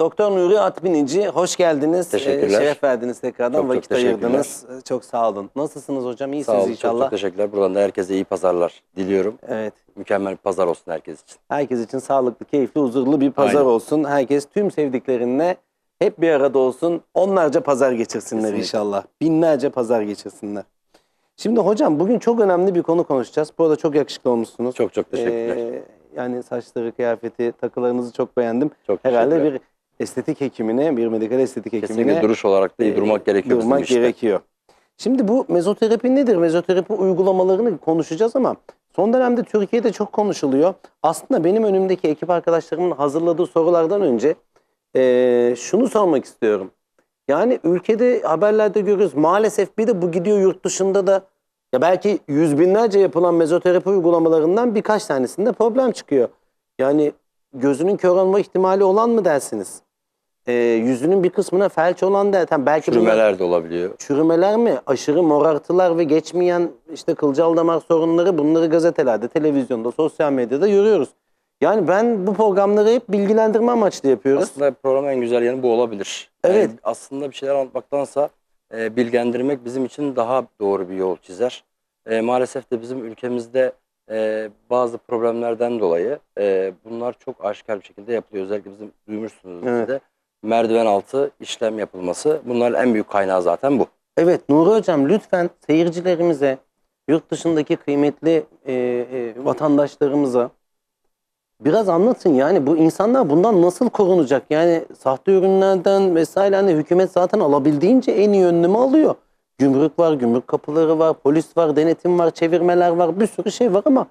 Doktor Nuri Atbinici, hoş geldiniz. Teşekkürler. Ee, şeref verdiniz tekrardan, Çok çok vakit teşekkürler. ayırdınız. Ee, Çok sağ olun. Nasılsınız hocam? Sağ İyisiniz olun. Çok, inşallah. çok teşekkürler. Buradan da herkese iyi pazarlar diliyorum. Evet. Mükemmel bir pazar olsun herkes için. Herkes için sağlıklı, keyifli, huzurlu bir pazar Aynen. olsun. Herkes tüm sevdiklerinle hep bir arada olsun. Onlarca pazar geçirsinler Kesinlikle. inşallah. Binlerce pazar geçirsinler. Şimdi hocam bugün çok önemli bir konu konuşacağız. Bu arada çok yakışıklı olmuşsunuz. Çok çok teşekkürler. Ee, yani saçları, kıyafeti, takılarınızı çok beğendim. çok Herhalde teşekkürler. bir estetik hekimine, bir medikal estetik hekimine Kesinlikle duruş olarak da iyi e, durmak gerekiyor durmak işte. gerekiyor. Şimdi bu mezoterapi nedir? Mezoterapi uygulamalarını konuşacağız ama son dönemde Türkiye'de çok konuşuluyor. Aslında benim önümdeki ekip arkadaşlarımın hazırladığı sorulardan önce eee, şunu sormak istiyorum. Yani ülkede haberlerde görüyoruz. Maalesef bir de bu gidiyor yurt dışında da ya belki yüz binlerce yapılan mezoterapi uygulamalarından birkaç tanesinde problem çıkıyor. Yani gözünün kör olma ihtimali olan mı dersiniz? Eee, yüzünün bir kısmına felç olan da tamam belki bunlar- Çürümeler de olabiliyor. çürümeler mi, aşırı morartılar ve geçmeyen işte kılcal damar sorunları bunları gazetelerde, televizyonda, sosyal medyada görüyoruz. Yani ben bu programları hep bilgilendirme amaçlı yapıyoruz. Aslında programın en güzel yanı bu olabilir. Yani Evet. aslında bir şeyler anlatmaktansa e, bilgilendirmek bizim için daha doğru bir yol çizer. E, maalesef de bizim ülkemizde e, bazı problemlerden dolayı e, bunlar çok aşikar bir şekilde yapılıyor. Özellikle bizim duymuşsunuz Evet. de. Merdiven altı işlem yapılması. Bunların en büyük kaynağı zaten bu. Evet Nuri Hocam lütfen seyircilerimize, yurt dışındaki kıymetli e, e, vatandaşlarımıza biraz anlatın. Yani bu insanlar bundan nasıl korunacak? Yani sahte ürünlerden vesaire hani hükümet zaten alabildiğince en iyi önlemi alıyor. Gümrük var, gümrük kapıları var, polis var, denetim var, çevirmeler var, bir sürü şey var ama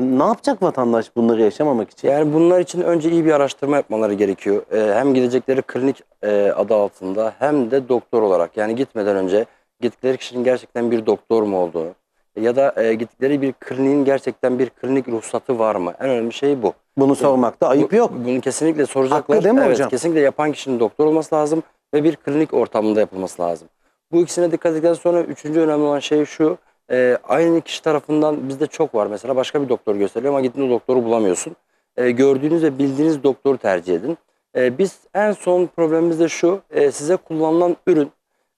ne yapacak vatandaş bunları yaşamamak için? Yani bunlar için önce iyi bir araştırma yapmaları gerekiyor. Ee, hem gidecekleri klinik e, adı altında hem de doktor olarak. Yani gitmeden önce gittikleri kişinin gerçekten bir doktor mu olduğunu ya da e, gittikleri bir kliniğin gerçekten bir klinik ruhsatı var mı? En önemli şey bu. Bunu sormakta ayıp Bu- yok. Bunu kesinlikle soracaklar. Hakkı değil mi evet, hocam? Kesinlikle yapan kişinin doktor olması lazım ve bir klinik ortamında yapılması lazım. Bu ikisine dikkat ettikten sonra üçüncü önemli olan şey şu. E, aynı kişi tarafından bizde çok var. Mesela başka bir doktor gösteriyor ama gittiğinde doktoru bulamıyorsun. E, gördüğünüz ve bildiğiniz doktoru tercih edin. E, biz en son problemimiz de şu. e, size kullanılan ürün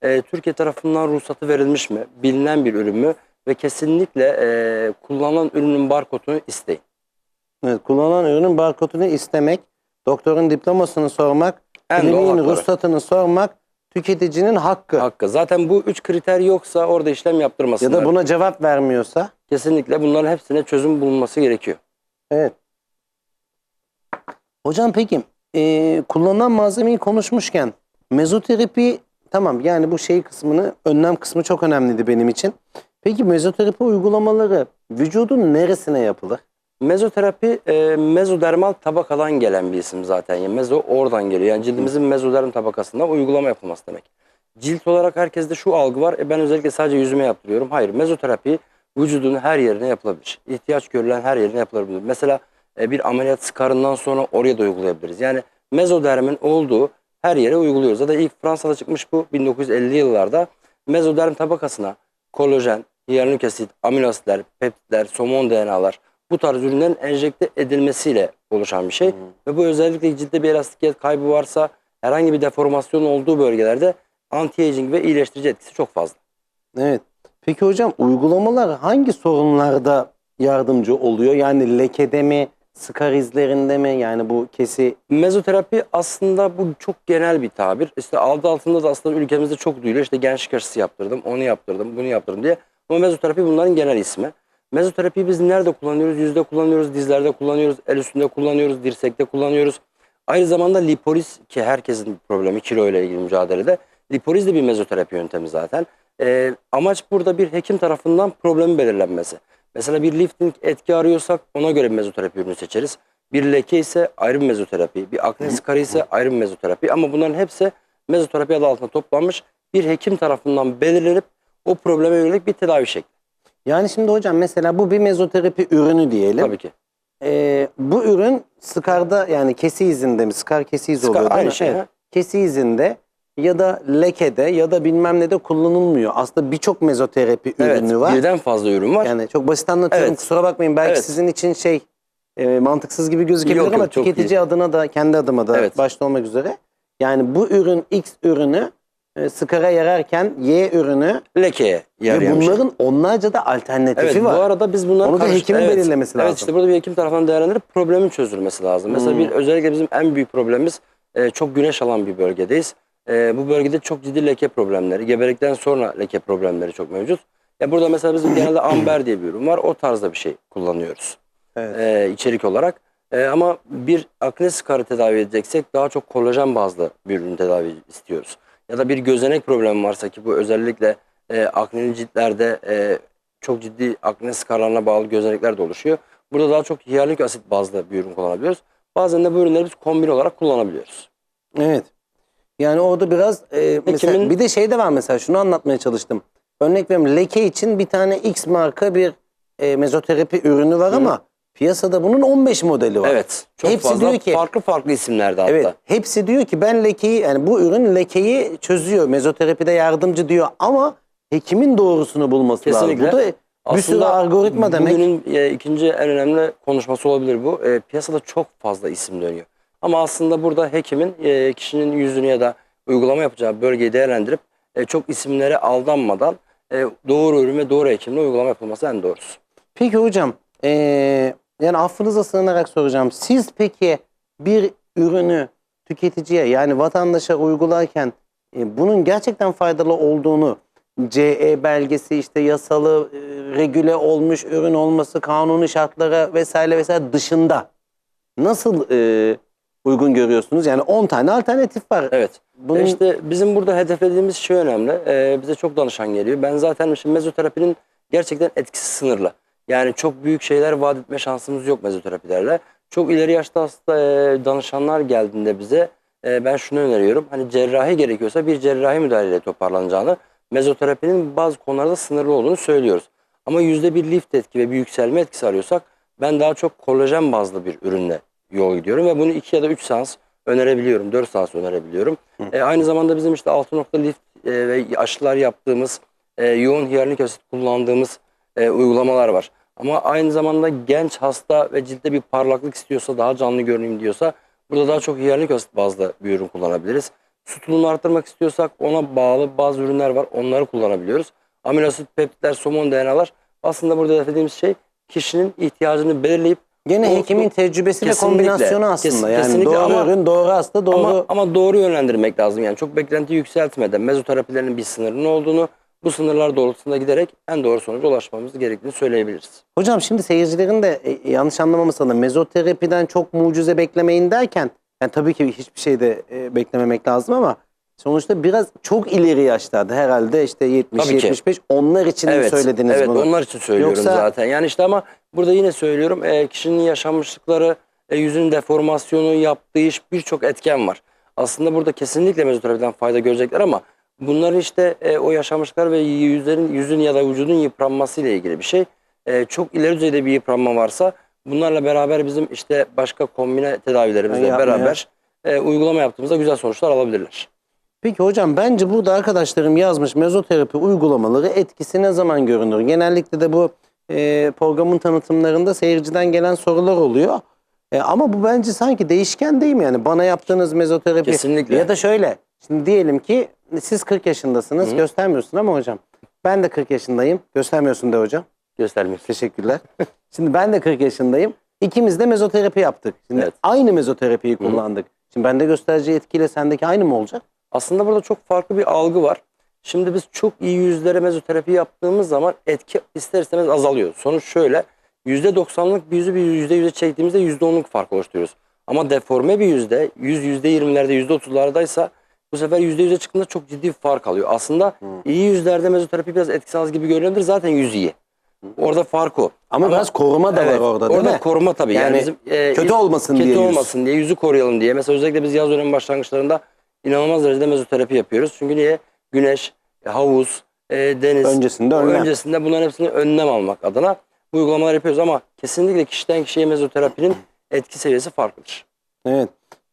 e, Türkiye tarafından ruhsatı verilmiş mi? Bilinen bir ürün mü? Ve kesinlikle e, kullanılan ürünün barkodunu isteyin. Evet, kullanılan ürünün barkodunu istemek, doktorun diplomasını sormak, En doğal kliniğin hakları. ruhsatını sormak tüketicinin hakkı. Hakkı. Zaten bu üç kriter yoksa orada işlem Ya yaptırmasınlar. da buna cevap vermiyorsa Kesinlikle bunların hepsine çözüm bulunması gerekiyor. evet. Hocam peki e, kullanılan malzemeyi konuşmuşken mezoterapi tamam yani bu şey kısmını önlem kısmı çok önemliydi benim için. Peki mezoterapi uygulamaları vücudun neresine yapılır? Mezoterapi e, mezodermal tabakadan gelen bir isim zaten. Yani mezo oradan geliyor. Yani cildimizin mezoderm tabakasından uygulama yapılması demek. Cilt olarak herkeste şu algı var. E, ben özellikle sadece yüzüme yaptırıyorum. Hayır mezoterapi vücudun her yerine yapılabilir. İhtiyaç görülen her yerine yapılabilir. Mesela e, bir ameliyat skarından sonra oraya da uygulayabiliriz. Yani mezodermin olduğu her yere uyguluyoruz. Zaten ilk Fransa'da çıkmış bu 1950'li yıllarda. Mezoderm tabakasına kolajen, hyaluronik asit, amino asitler, peptitler, somon DNA'lar bu tarz ürünlerin enjekte edilmesiyle oluşan bir şey. Ve bu özellikle ciltte bir elastikiyet kaybı varsa herhangi bir deformasyon olduğu bölgelerde anti-aging ve iyileştirici etkisi çok fazla. Evet. Peki hocam uygulamalar hangi sorunlarda yardımcı oluyor? Yani lekede mi, skar izlerinde mi? Yani bu kesi Mezoterapi aslında bu çok genel bir tabir. İşte adı altında da aslında ülkemizde çok duyuluyor. İşte gençlik aşısı yaptırdım, onu yaptırdım, bunu yaptırdım diye. Ama mezoterapi bunların genel ismi. Mezoterapiyi biz nerede kullanıyoruz? Yüzde kullanıyoruz, dizlerde kullanıyoruz, el üstünde kullanıyoruz, dirsekte kullanıyoruz. Aynı zamanda lipoliz ki herkesin problemi kilo ile ilgili mücadelede. Lipoliz de bir mezoterapi yöntemi zaten. Ee, amaç burada bir hekim tarafından problemin belirlenmesi. Mesela bir lifting etki arıyorsak ona göre bir mezoterapi ürünü seçeriz. Bir leke ise ayrı bir mezoterapi, bir akne skarı ise ayrı bir mezoterapi. Ama bunların hepsi mezoterapi adı altında toplanmış bir hekim tarafından belirlenip o probleme yönelik bir tedavi şekli. Yani şimdi hocam mesela bu bir mezoterapi ürünü diyelim. Tabii ki. Ee, bu ürün skarda yani kesi izinde mi? Skar kesi izi Skar, oluyor değil aynı mi? şey, Evet. Kesi izinde ya da lekede ya da bilmem ne de kullanılmıyor. Aslında birçok mezoterapi Evet, ürünü var. birden fazla ürün var. Yani çok basit anlatıyorum Evet. kusura bakmayın. Belki Evet. sizin için şey e, mantıksız gibi gözükebilir Yok, ama yok, tüketici iyi. adına da kendi adıma da Evet. başta olmak üzere Yani bu ürün X ürünü e, skara yararken Y ürünü Lekeye ve şey. bunların onlarca da alternatifi Evet var. bu arada biz bunları Onu da karış- hekimin evet, belirlemesi lazım. Evet işte burada bir hekim tarafından değerlendirip problemin çözülmesi lazım. Mesela Hmm. bir özellikle bizim en büyük problemimiz e, çok güneş alan bir bölgedeyiz. E, bu bölgede çok ciddi leke problemleri, gebelikten sonra leke problemleri çok mevcut. Ya burada mesela bizim genelde amber diye bir ürün var. O tarzda bir şey kullanıyoruz Evet. e, içerik olarak. E, ama bir akne skarı tedavi edeceksek daha çok kolajen bazlı bir ürün tedavi istiyoruz. Ya da bir gözenek problemi varsa ki bu özellikle e, akneli ciltlerde e, çok ciddi akne skarlarına bağlı gözenekler de oluşuyor. Burada daha çok hyaluronik asit bazlı bir ürün kullanabiliyoruz. Bazen de bu ürünleri biz kombin olarak kullanabiliyoruz. Evet. Yani orada biraz e, mesela Hekimin- bir de şey de var mesela şunu anlatmaya çalıştım. Örnek veriyorum leke için bir tane X marka bir e, mezoterapi ürünü var ama piyasada bunun 15 modeli var. Evet. Çok Hepsi fazla diyor ki- farklı farklı isimlerde hatta. Evet. Hepsi diyor ki ben lekeyi yani bu ürün lekeyi çözüyor. Mezoterapide yardımcı diyor ama hekimin doğrusunu bulması Kesinlikle. lazım. Bu da bir sürü algoritma demek. Bugünün e, ikinci en önemli konuşması olabilir bu. E, piyasada çok fazla isim dönüyor. Ama aslında burada hekimin e, kişinin yüzünü ya da uygulama yapacağı bölgeyi değerlendirip e, çok isimlere aldanmadan e, doğru ürün ve doğru hekimle uygulama yapılması en doğrusu. Peki hocam eee, yani affınıza sığınarak soracağım. Siz peki bir ürünü tüketiciye yani vatandaşa uygularken e, bunun gerçekten faydalı olduğunu CE belgesi işte yasalı e, regüle olmuş ürün olması kanuni şartlara vesaire vesaire dışında nasıl e, uygun görüyorsunuz? Yani 10 tane alternatif var. Evet. Bunun, E İşte bizim burada hedeflediğimiz şey önemli. Ee, bize çok danışan geliyor. Ben zaten şimdi mezoterapinin gerçekten etkisi sınırlı. Yani çok büyük şeyler vaat etme şansımız yok mezoterapilerle. Çok ileri yaşta hasta e, danışanlar geldiğinde bize e, ben şunu öneriyorum. Hani cerrahi gerekiyorsa bir cerrahi müdahaleyle toparlanacağını, mezoterapinin bazı konularda sınırlı olduğunu söylüyoruz. Ama yüzde bir lift etki ve bir yükselme etkisi arıyorsak ben daha çok kolajen bazlı bir ürünle yol gidiyorum ve bunu 2 ya da 3 seans önerebiliyorum. 4 seans önerebiliyorum. E, aynı zamanda bizim işte 6 nokta lift e, ve aşılar yaptığımız, e, yoğun hyaluronik asit kullandığımız e, uygulamalar var. Ama aynı zamanda genç hasta ve ciltte bir parlaklık istiyorsa, daha canlı görüneyim diyorsa burada daha çok hyaluronik asit bazlı bir ürün kullanabiliriz. Su tutumunu arttırmak istiyorsak ona bağlı bazı ürünler var. Onları kullanabiliyoruz. Amino asit, peptitler, somon DNA'lar aslında burada hedeflediğimiz şey kişinin ihtiyacını belirleyip gene hekimin tecrübesi ve Kesinlikle. kombinasyonu aslında. Kes- yani doğru ama- ürün, doğru hasta, doğru Ama, ama doğru yönlendirmek lazım. Yani çok beklenti yükseltmeden mezoterapilerin bir sınırının olduğunu, bu sınırlar doğrultusunda giderek en doğru sonuca ulaşmamız gerektiğini söyleyebiliriz. Hocam şimdi seyircilerin de e, yanlış anlamaması adına mezoterapiden çok mucize beklemeyin derken yani tabii ki hiçbir şey de e, beklememek lazım ama sonuçta biraz çok ileri yaşlarda herhalde işte 70 Tabii ki. 75 onlar için mi söylediniz evet, bunu? onlar için söylüyorum Yoksa- zaten. Yani işte ama burada yine söylüyorum e, kişinin yaşanmışlıkları, e, yüzün deformasyonu, yaptığı iş birçok etken var. Aslında burada kesinlikle mezoterapiden fayda görecekler ama bunların işte e, o yaşanmışlıklar ve yüzlerin yüzün ya da vücudun yıpranması ile ilgili bir şey. E, çok ileri düzeyde bir yıpranma varsa bunlarla beraber bizim işte başka kombine tedavilerimizle Yapmaya- beraber e, uygulama yaptığımızda güzel sonuçlar alabilirler. Peki hocam bence burada arkadaşlarım yazmış mezoterapi uygulamaları etkisi ne zaman görünür? Genellikle de bu e, programın tanıtımlarında seyirciden gelen sorular oluyor. E, ama bu bence sanki değişken değil mi? Yani bana yaptığınız mezoterapi Kesinlikle. ya da şöyle şimdi diyelim ki siz 40 yaşındasınız Hı. göstermiyorsun ama hocam ben de 40 yaşındayım göstermiyorsun de hocam. Göstermiyoruz. Teşekkürler. Şimdi ben de 40 yaşındayım. İkimiz de mezoterapi yaptık. Şimdi Evet. aynı mezoterapiyi kullandık. Şimdi bende göstereceği etkiyle sendeki aynı mı olacak? Aslında burada çok farklı bir algı var. Şimdi biz çok iyi yüzlere mezoterapi yaptığımız zaman etki ister istemez azalıyor. Sonuç şöyle. %90'lık bir yüzü bir %100'e çektiğimizde %10'luk fark oluşturuyoruz. Ama deforme bir yüzde, yüz %20'lerde %30'lardaysa bu sefer %100'e çıktığında çok ciddi bir fark alıyor. Aslında iyi yüzlerde mezoterapi biraz etkisiz az gibi görünebilir. Zaten yüz iyi. Orada fark o. Ama, biraz koruma da Evet, var orada değil orada mi? koruma tabii. Yani, Yani bizim, e, kötü olmasın kötü diye yüz. olmasın diye yüzü koruyalım diye. Mesela özellikle biz yaz dönemi başlangıçlarında inanılmaz derecede mezoterapi yapıyoruz. Çünkü niye? Güneş, e, havuz, e, deniz. Öncesinde önlem. Öncesinde bunların hepsini önlem almak adına uygulamalar yapıyoruz ama kesinlikle kişiden kişiye mezoterapinin etki seviyesi farklıdır. Evet.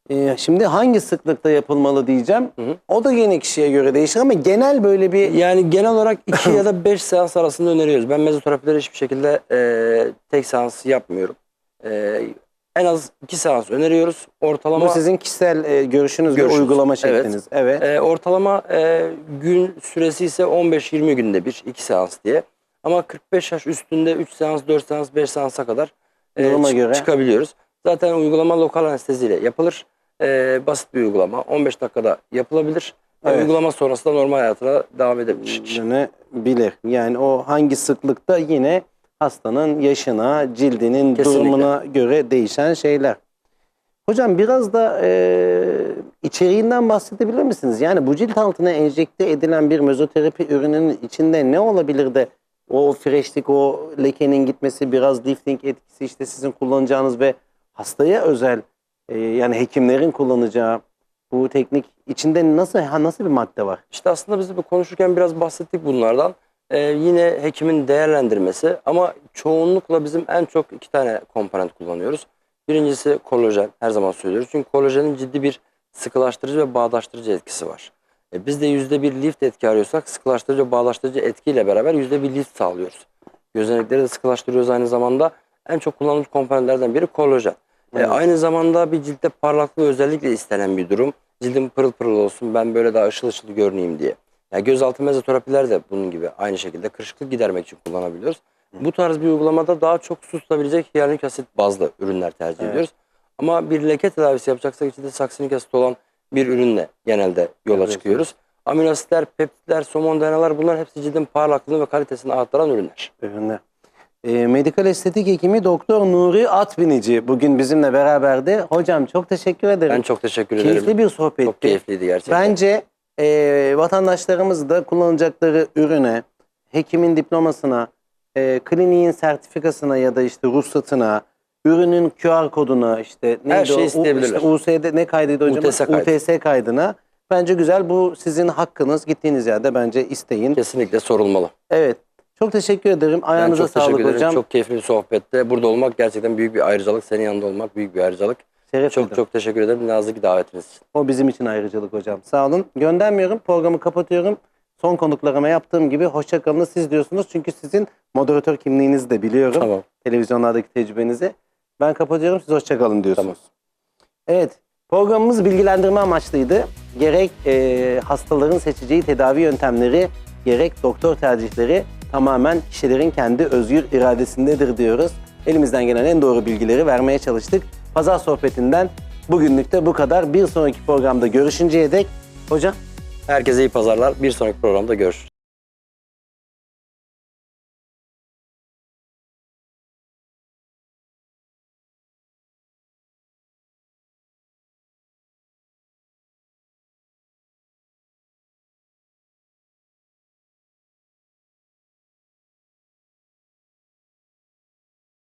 Ee, şimdi hangi sıklıkta yapılmalı diyeceğim. Hı hı. O da yine kişiye göre değişir ama genel böyle bir Yani genel olarak 2 ya da 5 seans arasında öneriyoruz. Ben mezoterapileri hiçbir şekilde e, tek seans yapmıyorum. E, en az 2 seans öneriyoruz. Ortalama Bu sizin kişisel e, görüşünüz ve Görüşümüz. uygulama Evet. şekliniz. Evet. e, ortalama e, gün süresi ise 15-20 günde bir 2 seans diye. Ama 45 yaş üstünde 3 seans, 4 seans, 5 seansa kadar e, göre. çıkabiliyoruz. Zaten uygulama lokal anesteziyle yapılır. E, basit bir uygulama. 15 dakikada yapılabilir. Evet. uygulama sonrası da normal hayatına devam edebilir. kişi. bilir. Yani o hangi sıklıkta yine hastanın yaşına, cildinin Kesinlikle. durumuna göre değişen şeyler. Hocam biraz da e, içeriğinden bahsedebilir misiniz? Yani bu cilt altına enjekte edilen bir mezoterapi ürününün içinde ne olabilir de o freshlik, o lekenin gitmesi, biraz lifting etkisi işte sizin kullanacağınız ve hastaya özel e, yani hekimlerin kullanacağı bu teknik içinde nasıl ha, nasıl bir madde var? İşte aslında biz de konuşurken biraz bahsettik bunlardan. Ee, yine hekimin değerlendirmesi ama çoğunlukla bizim en çok iki tane komponent kullanıyoruz. Birincisi kolajen her zaman söylüyoruz. Çünkü kolajenin ciddi bir sıkılaştırıcı ve bağdaştırıcı etkisi var. E, biz de yüzde bir lift etki arıyorsak sıkılaştırıcı ve bağdaştırıcı etkiyle beraber yüzde bir lift sağlıyoruz. Gözenekleri de sıkılaştırıyoruz aynı zamanda. En çok kullanılan komponentlerden biri kolajen. E, Evet. aynı zamanda bir ciltte parlaklığı özellikle istenen bir durum. Cildim pırıl pırıl olsun ben böyle daha ışıl ışıl görüneyim diye. Yani gözaltı mezoterapiler de bunun gibi aynı şekilde kırışıklık gidermek için kullanabiliyoruz. Bu tarz bir uygulamada daha çok su tutabilecek hyaluronik asit bazlı ürünler tercih Evet. ediyoruz. Ama bir leke tedavisi yapacaksak içinde saksinik asit olan bir ürünle genelde yola Yapıyorsunuz. çıkıyoruz. Amino asitler, peptitler, somon DNA'lar bunlar hepsi cildin parlaklığını ve kalitesini arttıran ürünler. ürünler. E, medikal estetik hekimi Doktor Nuri Atbinici bugün bizimle beraberdi. Hocam çok teşekkür ederim. Ben çok teşekkür ederim. Keyifli bir sohbetti. Çok keyifliydi gerçekten. Bence e, vatandaşlarımız da kullanacakları ürüne, hekimin diplomasına, e, kliniğin sertifikasına ya da işte ruhsatına, ürünün QR koduna işte neydi şeyi o? İsteyebilirler. işte USD ne kaydıydı hocam? UTS kaydı. UTS kaydına. Bence güzel. Bu sizin hakkınız. Gittiğiniz yerde bence isteyin. Kesinlikle sorulmalı. Evet. Çok teşekkür ederim. Ben Ayağınıza çok sağlık ederim. hocam. Çok keyifli bir sohbette. Burada olmak gerçekten büyük bir ayrıcalık. Senin yanında olmak büyük bir ayrıcalık. Şeref Çok duydum. çok teşekkür ederim nazik davetiniz için. O bizim için ayrıcalık hocam. Sağ olun. Göndermiyorum. Programı kapatıyorum. Son konuklarıma yaptığım gibi hoşça kalın siz diyorsunuz. Çünkü sizin moderatör kimliğinizi de biliyorum. Tamam. Televizyonlardaki tecrübenizi. Ben kapatıyorum. Siz hoşça kalın diyorsunuz. Tamam. Evet. Programımız bilgilendirme amaçlıydı. Gerek e, hastaların seçeceği tedavi yöntemleri, gerek doktor tercihleri tamamen kişilerin kendi özgür iradesindedir diyoruz. Elimizden gelen en doğru bilgileri vermeye çalıştık. Pazar sohbetinden bugünlük de bu kadar. Bir sonraki programda görüşünceye dek hocam Herkese iyi pazarlar. Bir sonraki programda görüşürüz.